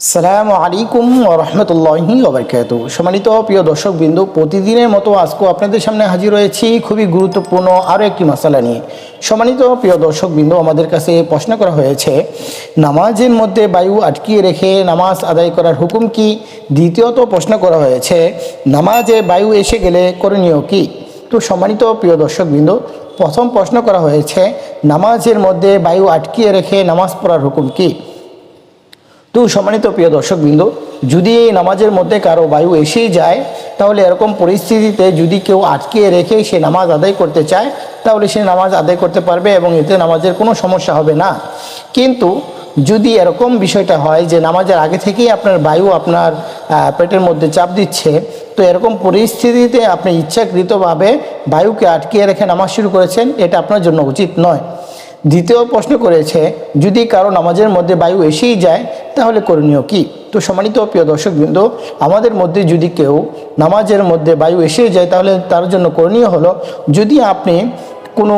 সালামু আলাইকুম রহমতুল্লাহি ওবরকাত সম্মানিত প্রিয় দর্শক বিন্দু প্রতিদিনের মতো আজকেও আপনাদের সামনে হাজির হয়েছি খুবই গুরুত্বপূর্ণ আরও একটি মশালা নিয়ে। সম্মানিত প্রিয় দর্শক বিন্দু আমাদের কাছে প্রশ্ন করা হয়েছে, নামাজের মধ্যে বায়ু আটকিয়ে রেখে নামাজ আদায় করার হুকুম কি? দ্বিতীয়ত প্রশ্ন করা হয়েছে, নামাজে বায়ু এসে গেলে করণীয় কি? তো সম্মানিত প্রিয় দর্শক বিন্দু প্রথম প্রশ্ন করা হয়েছে, নামাজের মধ্যে বায়ু আটকিয়ে রেখে নামাজ পড়ার হুকুম কি? তো সম্মানিত প্রিয় দর্শকবৃন্দ, যদি নামাজের মধ্যে কারও বায়ু এসেই যায়, তাহলে এরকম পরিস্থিতিতে যদি কেউ আটকে রেখে সে নামাজ আদায় করতে চায়, তাহলে সে নামাজ আদায় করতে পারবে এবং এতে নামাজের কোনো সমস্যা হবে না। কিন্তু যদি এরকম বিষয়টা হয় যে নামাজের আগে থেকেই আপনার বায়ু আপনার পেটের মধ্যে চাপ দিচ্ছে, তো এরকম পরিস্থিতিতে আপনি ইচ্ছাকৃতভাবে বায়ুকে আটকিয়ে রেখে নামাজ শুরু করেছেন, এটা আপনার জন্য উচিত নয়। দ্বিতীয় প্রশ্ন করেছে, যদি কারও নামাজের মধ্যে বায়ু এসেই যায় তাহলে করণীয় কি? তো সম্মানিত প্রিয় দর্শকবৃন্দ, আমাদের মধ্যে যদি কেউ নামাজের মধ্যে বায়ু এসে যায়, তাহলে তার জন্য করণীয় হলো, যদি আপনি কোনো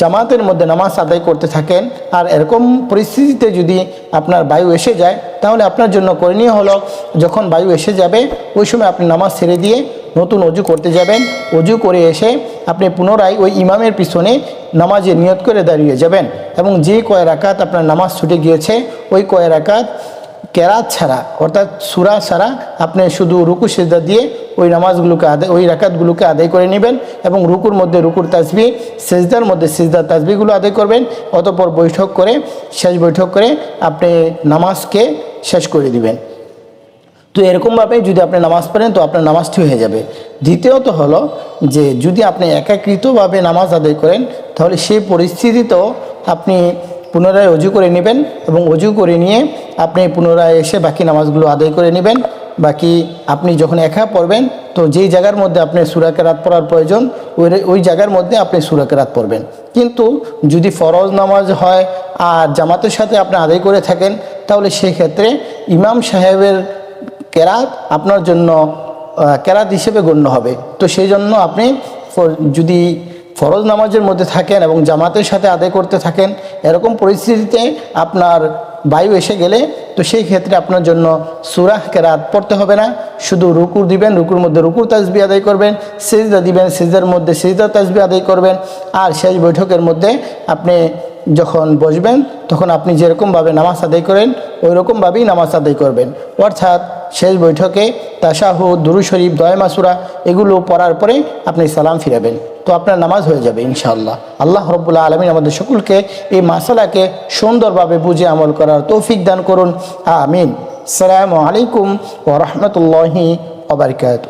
জামাতের মধ্যে নামাজ আদায় করতে থাকেন, আর এরকম পরিস্থিতিতে যদি আপনার বায়ু এসে যায়, তাহলে আপনার জন্য করণীয় হলো, যখন বায়ু এসে যাবে, ওই সময় আপনি নামাজ ছেড়ে দিয়ে নতুন অজু করতে যাবেন। অজু করে এসে আপনি পুনরায় ওই ইমামের পিছনে নামাজে নিয়ত করে দাঁড়িয়ে যাবেন এবং যে কয় রাকাত আপনার নামাজ ছুটে গিয়েছে, ওই কয় রাকাত কেরাত ছাড়া, অর্থাৎ সুরা ছাড়া আপনি শুধু রুকু সেজদা দিয়ে ওই নামাজগুলোকে আদায়, ওই রাকাতগুলোকে আদায় করে নেবেন এবং রুকুর মধ্যে রুকুর তাসবি সেজদার মধ্যে সেজদার তাসবিগুলো আদায় করবেন। অতপর বৈঠক করে, শেষ বৈঠক করে আপনি নামাজকে শেষ করে দিবেন। তো এরকমভাবে যদি আপনি নামাজ পড়েন, তো আপনার নামাজটি হয়ে যাবে। দ্বিতীয়ত হলো যে, যদি আপনি একাকৃতভাবে নামাজ আদায় করেন, তাহলে সেই পরিস্থিতিতেও আপনি পুনরায় অজু করে নেবেন এবং অজু করে নিয়ে আপনি পুনরায় এসে বাকি নামাজগুলো আদায় করে নেবেন। বাকি আপনি যখন একা পড়বেন, তো যেই জায়গার মধ্যে আপনি সুরাকে রাত পড়ার প্রয়োজন, ওই ওই জায়গার মধ্যে আপনি সুরাকে রাত পড়বেন। কিন্তু যদি ফরজ নামাজ হয় আর জামাতের সাথে আপনি আদায় করে থাকেন, তাহলে সেক্ষেত্রে ইমাম সাহেবের কেরাত আপনার জন্য কেরাত হিসেবে গণ্য হবে। তো সেই জন্য আপনি যদি ফরজ নামাজের মধ্যে থাকেন এবং জামাতের সাথে আদায় করতে থাকেন, এরকম পরিস্থিতিতে আপনার বায়ু এসে গেলে, তো সেই ক্ষেত্রে আপনার জন্য সুরাহ কেরাত পড়তে হবে না। শুধু রুকুর দিবেন, রুকুর মধ্যে রুকুর তাজবি আদায় করবেন, সেজদা দিবেন, সেজদার মধ্যে সেজদা তাজবি আদায় করবেন, আর শেষ বৈঠকের মধ্যে আপনি যখন বসবেন, তখন আপনি যেরকমভাবে নামাজ আদায় করেন ওই রকমভাবেই নামাজ আদায় করবেন। অর্থাৎ শেষ বৈঠকে তাসাহ দুরু শরীফ দয় মাসুরা এগুলো পড়ার পরে আপনি সালাম ফিরাবেন। তো আপনার নামাজ হয়ে যাবে ইনশাআল্লাহ। আল্লাহ রব্বুল্লাহ আলমিন আমাদের সকলকে এই মাসালাকে সুন্দরভাবে বুঝে আমল করার তৌফিক দান করুন। আমিন। সালামু আলাইকুম ও রহমতুল্লাহি ওবরকাত